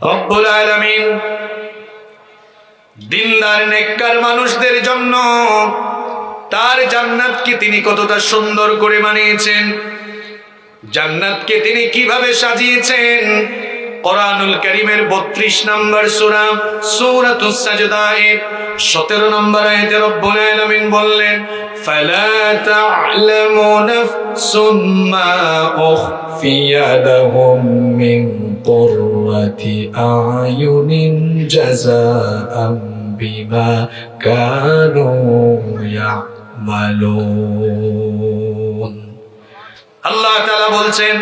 রব্বুল আলামিন। দিনদার, নেককার মানুষদের জন্য তার জান্নাতকে তিনি কতটা সুন্দর করে বানিয়েছেন, জান্নাতকে তিনি কীভাবে সাজিয়েছেন কোরআনুল করিমের বত্রিশ নম্বর সুরা, সূরাতুস সাজদায়ের সতেরো নম্বর আয়াতে রব্বুল আলামিন বললেন, ফালা তা'লামু নাফসুম মা উখফিয়া লাহুম মিন কুররাতি আয়ুনিন জাযাআম বিমা কানু ইয়ামালুন. আল্লাহ তাআলা বলছেন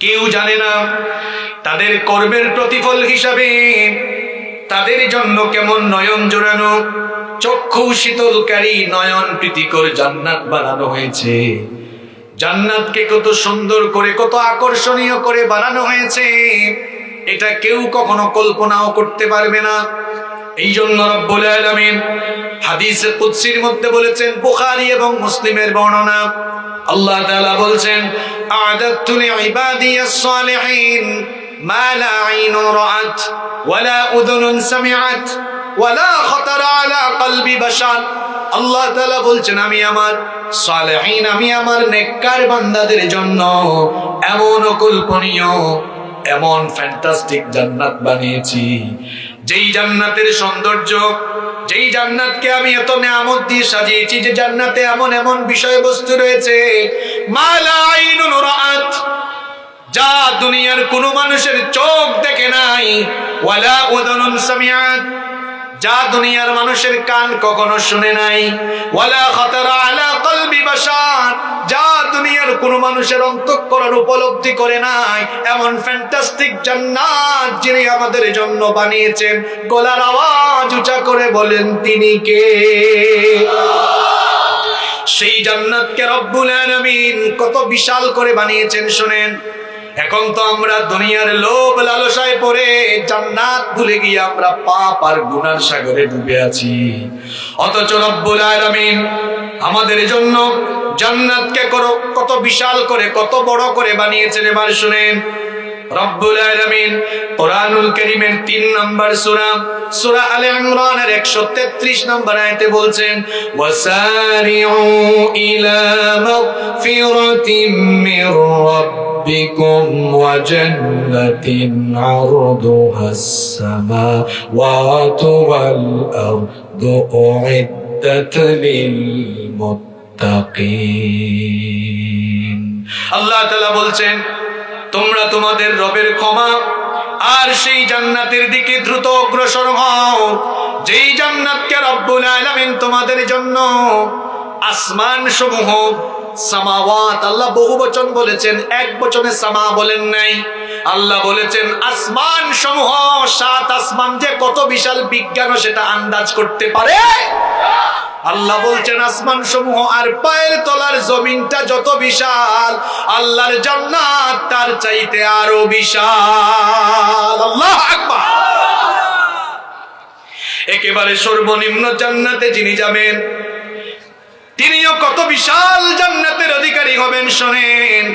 কেউ জানে না তাদের কর্মের প্রতিফল হিসাবে তাদের জন্য কেমন নয়ন জোড়ানো, চক্ষু শীতলকারী নয়ন প্রীতিকর জান্নাত বানানো হয়েছে। জান্নাতকে কত সুন্দর করে, কত আকর্ষণীয় করে বানানো হয়েছে। এটা কেউ কখনো কল্পনাও করতে পারবে না। এই জন্য রব্বুল আলামিন হাদিসে কুদসির মধ্যে বলেছেন, বুখারী এবং মুসলিমের বর্ণনা। আল্লাহ তাআলা বলছেন আ'দাতু লিইবাদিয়াস সালিহিন মা লা আইনুন রাআত ওয়ালা উযুনুন সামিআত ওয়ালা খাতারা আলা কলবি বাশার। আল্লাহ তাআলা বলছেন, আমি আমার সালেহীন, আমি আমার নেককার বান্দাদের জন্য এমন অকল্পনীয়, এমন ফ্যান্টাস্টিক জান্নাত বানিয়েছি যেই জান্নাতের সৌন্দর্য, যেই জান্নাতকে আমি এত নিয়ামত দিয়ে সাজিয়েছি, যে জান্নাতে এমন এমন বিষয়বস্তু রয়েছে যা দুনিয়ার কোনো মানুষের চোখ দেখে নাই, ওয়ালা উদনুন সামিআত যা দুনিয়ার মানুষের কান কখনো শুনে নাই। ওয়ালা খাতারা আলা কলবি বাশার। যা দুনিয়ার কোন মানুষের অন্তঃকরণ উপলব্ধি করে নাই, এমন ফ্যান্টাস্টিক জান্নাত যিনি আমাদের জন্য বানিয়েছেন। গলার আওয়াজ উঁচা করে বলেন, তিনি কে? সেই জান্নাতকে রব্বুল আলামিন কত বিশাল করে বানিয়েছেন, শুনেন। এখন তো আমরা দুনিয়ার লোভ লালসায় পড়ে জান্নাত ভুলে গিয়ে আমরা পাপ আর গুনার সাগরে ডুবে আছি। অথচ রব্বুল আলামিন আমাদের জন্য জান্নাতকে কত বিশাল করে, কত বড় করে বানিয়েছেন। এবার শুনেন রব্বুল আলামিন কোরআনুল কারীমের 3 নম্বর সূরা সূরা আলে ইমরানের 133 নম্বর আয়াতে বলছেন ওয়াসারিউ ইলা মাগফিরাতিম মির রাব্বিকুম ওয়া জান্নাতিন আরদুহা السماوات والأرض أعدت للمتقين আল্লাহ তাআলা বলছেন তোমরা তোমাদের রবের ক্ষমা আর সেই জান্নাতের দিকে দ্রুত অগ্রসর হও। যেই জান্নাতকে রব্বুল আলামিন তোমাদের জন্য আসমান সমূহ সামাওয়াত, আল্লাহ বহু বচন বলেছেন, এক বচনে সামা বলেন নাই। আল্লাহ বলেছেন আসমান সমূহ সাত আসমান যে কত বিশাল বিজ্ঞান সেটা আন্দাজ করতে পারে। আল্লাহ বলছেন আসমান সমূহ আর পায়ের তলার জমিনটা যত বিশাল, আল্লাহর জান্নাত তার চাইতে আরও বিশাল। আল্লাহ আকবার। একেবারে সর্বনিম্ন জান্নাতে যিনি যাবেন, তিনিও কত বিশাল জান্নাতের অধিকারী হবেন শোনেন।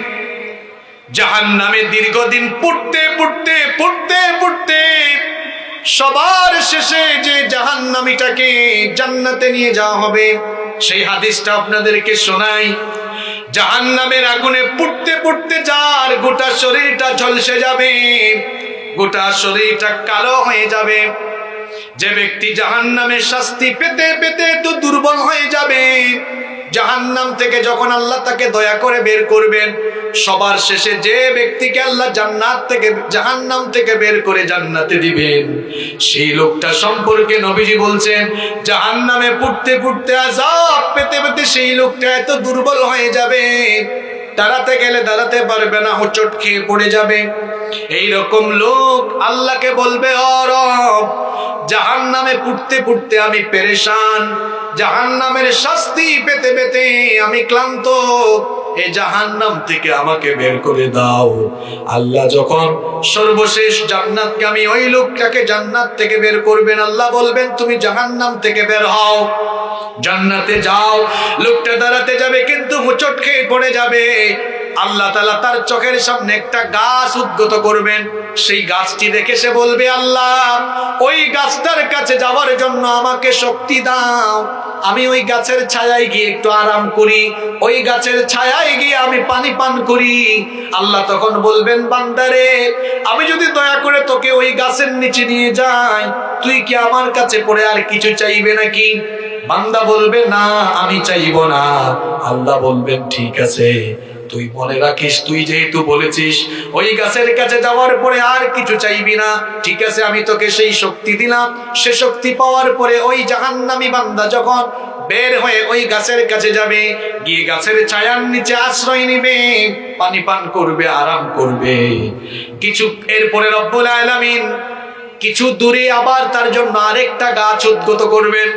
জাহান নামে দীর্ঘদিন পড়তে পড়তে পড়তে পড়তে সবার শেষে যে জাহান্নামীটাকে জান্নাতে নিয়ে যাওয়া হবে, সেই হাদিসটা আপনাদেরকে শোনাই। জাহান্নামের আগুনে পুড়তে পুড়তে যার গোটা শরীরটা ঝলসে যাবে, গোটা শরীরটা কালো হয়ে যাবে। যে ব্যক্তি জাহান্নামের শাস্তি পেতে পেতে তো দুর্বল হয়ে যাবে জাহান্নাম থেকে যখন আল্লাহ তাকে দয়া করে বের করবেন, সবার শেষে যে ব্যক্তিকে আল্লাহ জান্নাত থেকে, জাহান্নাম থেকে বের করে জান্নাতে দিবেন, সেই লোকটা সম্পর্কে নবীজি বলছেন, জাহান্নামে পুড়তে পুড়তে আজাব পেতে পেতে সেই লোকটা এত দুর্বল হয়ে যাবে, দাঁড়াতে গেলে দাঁড়াতে পারবে না, হোঁচট খেয়ে পড়ে যাবে। এই রকম লোক আল্লাহকে বলবে অরব জাহান নামে পুড়তে পুড়তে আমি পেরেশান। জাহান নামের শাস্তি পেতে পেতে আমি ক্লান্ত। এই জাহান্নাম থেকে আমাকে বের করে দাও। আল্লাহ যখন সর্বশেষ জান্নাতকে, আমি ওই লোকটাকে জান্নাত থেকে বের করবেন, আল্লাহ বলবেন, তুমি জাহান্নাম থেকে বের হও। জান্নাতে যাও। লোকটা দাঁড়াতে যাবে, কিন্তু হুচট খেয়ে পড়ে যাবে। আল্লাহ তালা তার চোখের সামনে একটা গাছ উদ্গত করবেন। সেই গাছটি দেখে সে বলবে, আল্লাহ, ওই গাছটার কাছে যাওয়ার জন্য আমাকে শক্তি দাও। আমি ওই গাছের ছায়ায় গিয়ে একটু আরাম করি। ওই গাছের ছায়ায় গিয়ে আমি পানি পান করি। আল্লাহ তখন বলবেন, বান্দারে, আমি যদি দয়া করে তোকে ওই গাছের নিচে নিয়ে যাই, তুই কি আমার কাছে পড়ে আর কিছু চাইবে নাকি? বান্দা বলবে, না, আমি চাইব না। আল্লাহ বলবেন, ঠিক আছে। তুই মনে রাখিস, তুই যেহেতু বলেছিস, ওই গাছের কাছে যাওয়ার পরে আর কিছু চাইবি না। ঠিক আছে, আমি তোকে সেই শক্তি দিলাম। সে শক্তি পাওয়ার পরে ওই জাহান্নামী বান্দা যখন বের হয়ে ওই গাছের কাছে যাবে, গিয়ে গাছের ছায়ার নিচে আশ্রয় নিবে, পানি পান করবে, আরাম করবে। কিছু এরপরে রব্বুল আলামিন কিছু দূরে আবার তার জন্য আরেকটা গাছ উদ্গত করবেন।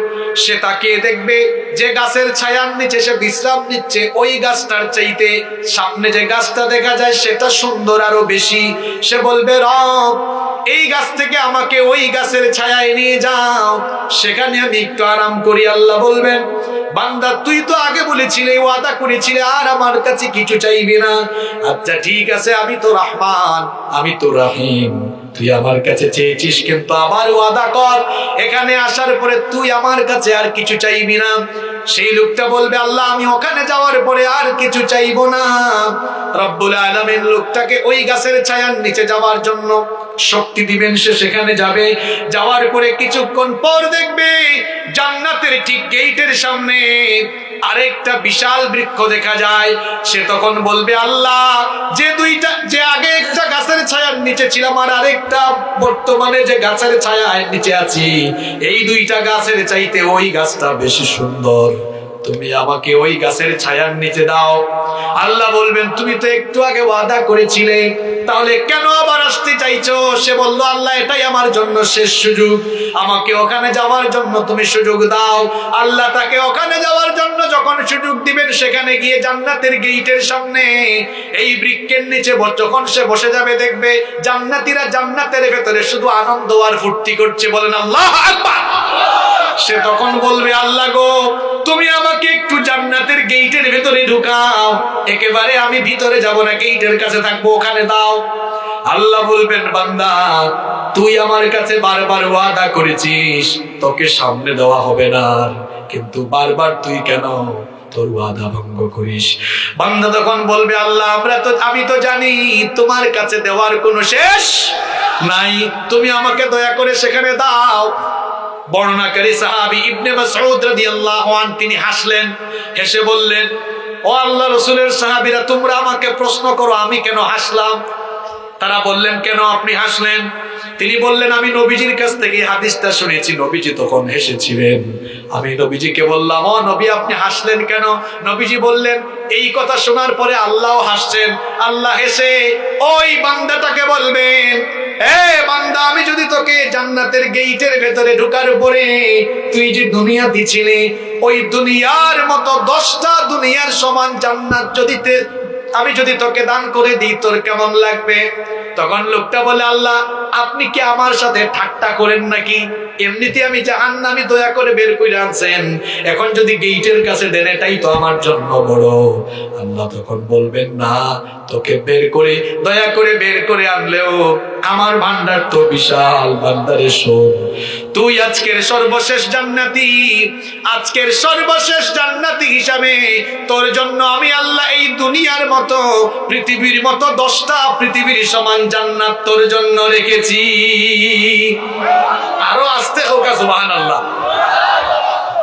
সে তাকে দেখবে, যে গাছের ছায়ার নিচে সে বিশ্রাম নিচ্ছে, ওই গাছটার চাইতে সামনে যে গাছটা দেখা যায়, সেটা সুন্দর আরও বেশি। সে বলবে, রব, এই গাছ থেকে আমাকে ওই গাছের ছায়ায় নিয়ে যাও। সেখানে আমি একটু আরাম করি। আল্লাহ বলবেন, বান্দা, তুই তো আগে বলেছিলে, ওয়াদা করেছিলে, আর আমার কাছে কিছু চাইবি না। আচ্ছা ঠিক আছে, আমি তো রহমান, আমি তো রাহিম। তুই আমার কাছে চেয়েছিস কিন্তু আমার ওয়াদা কর। এখানে আসার পরে তুই আমার কাছে আর কিছু চাইবি না। সেই লোকটা বলবে, আল্লাহ, আমি ওখানে যাওয়ার পরে আর কিছু চাইব না। রব্বুল আলমের লোকটাকে ওই গাছের ছায়ার নিচে যাওয়ার জন্য শক্তি দিবেন, সে সেখানে যাবে। যাওয়ার পরে কিছুক্ষণ পর দেখবে জান্নাতের ঠিক গেইটের সামনে আরেকটা বিশাল বৃক্ষ দেখা যায়। সে তখন বলবে, আল্লাহ, যে দুইটা, যে আগে একটা গাছের ছায়ার নিচে ছিলাম আর আরেকটা বর্তমানে যে গাছের ছায়ার নিচে আছি, এই দুইটা গাছের চাইতে ওই গাছটা বেশি সুন্দর। তুমি আমাকে ওই গাছের ছায়ার নিচে দাও। আল্লাহ বলবেন, তুমি তো একটু আগে ওয়াদা করেছিলে, তাহলে কেন আবার আসতে চাইছো? সে বলল, আল্লাহ, এটাই আমার জন্য শেষ সুযোগ। আমাকে ওখানে যাওয়ার জন্য তুমি সুযোগ দাও। আল্লাহ তাকে ওখানে যখন সুযোগ দিবেন, সেখানে গিয়ে জান্নাতের গেটের সামনে এই বৃক্ষের নিচে যখন সে বসে যাবে, দেখবে জান্নাতীরা জান্নাতের ভেতরে শুধু আনন্দ আর ফুর্তি করছে বলেন, আল্লাহ সে তখন বলবে, আল্লাহ গো, তুমি আমাকে একটু জান্নাতের গেটের ভেতরে ঢুকাও, একেবারে আমি ভিতরে যাব না গেটের কাছে থাকব, ওখানে দাও আল্লাহ বলবেন, বান্দা, তুই আমার কাছে বারবার ওয়াদা করেছিস, তোকে সামনে দেওয়া হবে না। কিন্তু বারবার তুই কেন তোর ওয়াদা ভঙ্গ করিস? বান্দা তখন বলবে, আল্লাহ, আমরা তো, আমি তো জানি তোমার কাছে দেওয়ার কোনো শেষ নাই। তুমি আমাকে দয়া করে সেখানে দাও। বর্ণনাকারী সাহাবী ইবনে মাসউদ রাদিয়াল্লাহু আন, তিনি হাসলেন, হেসে বললেন, ও আল্লাহ রাসূলের সাহাবীরা, তোমরা আমাকে প্রশ্ন করো, আমি কেন হাসলাম? তারা বললেন, কেন আপনি হাসলেন? তিনি বললেন, আমি নবীজির কাছ থেকে হাদিসটা শুনেছি, নবীজি তখন হেসেছিলেন। আমি নবীজিকে বললাম, ও নবী, আপনি হাসলেন কেন? নবীজি বললেন, এই কথা শোনার পরে আল্লাহ হাসছেন, আল্লাহ হেসে, ওই বান্দাটাকে বলবেন, এ বান্দা, আমি যদি তোকে জান্নাতের গেইটের ভেতরে ঢুকার পরে তুই যে দুনিয়া দিছিলি ওই দুনিয়ার মতো দশটা দুনিয়ার সমান জান্নাত যদি আমি যদি তোকে দান করে দিই, তোর কেমন লাগবে তখন লোকটা বলে, আল্লাহ আপনি কি আমার সাথে ঠাট্টা করেন নাকি? এমনিতে আমি জাহান্নামি দয়া করে বের করে আনছেন। এখন যদি গেইটের কাছে দেন, এটাই তো আমার জন্য বড়। আল্লাহ তখন বলবেন, না, তোকে বের করে, দয়া করে বের করে আনলেও আমার ভান্ডার তো বিশাল ভান্ডারে শোন তুই আজকের সর্বশেষ জান্নাতি, আজকের সর্বশেষ জান্নাতি হিসাবে তোর জন্য আমি আল্লাহ এই দুনিয়ার মতো, পৃথিবীর মতো দশটা পৃথিবীর সমান জান্নাত তোর জন্য রেখেছি। আরও আসতে হোক সুবহানাল্লাহ।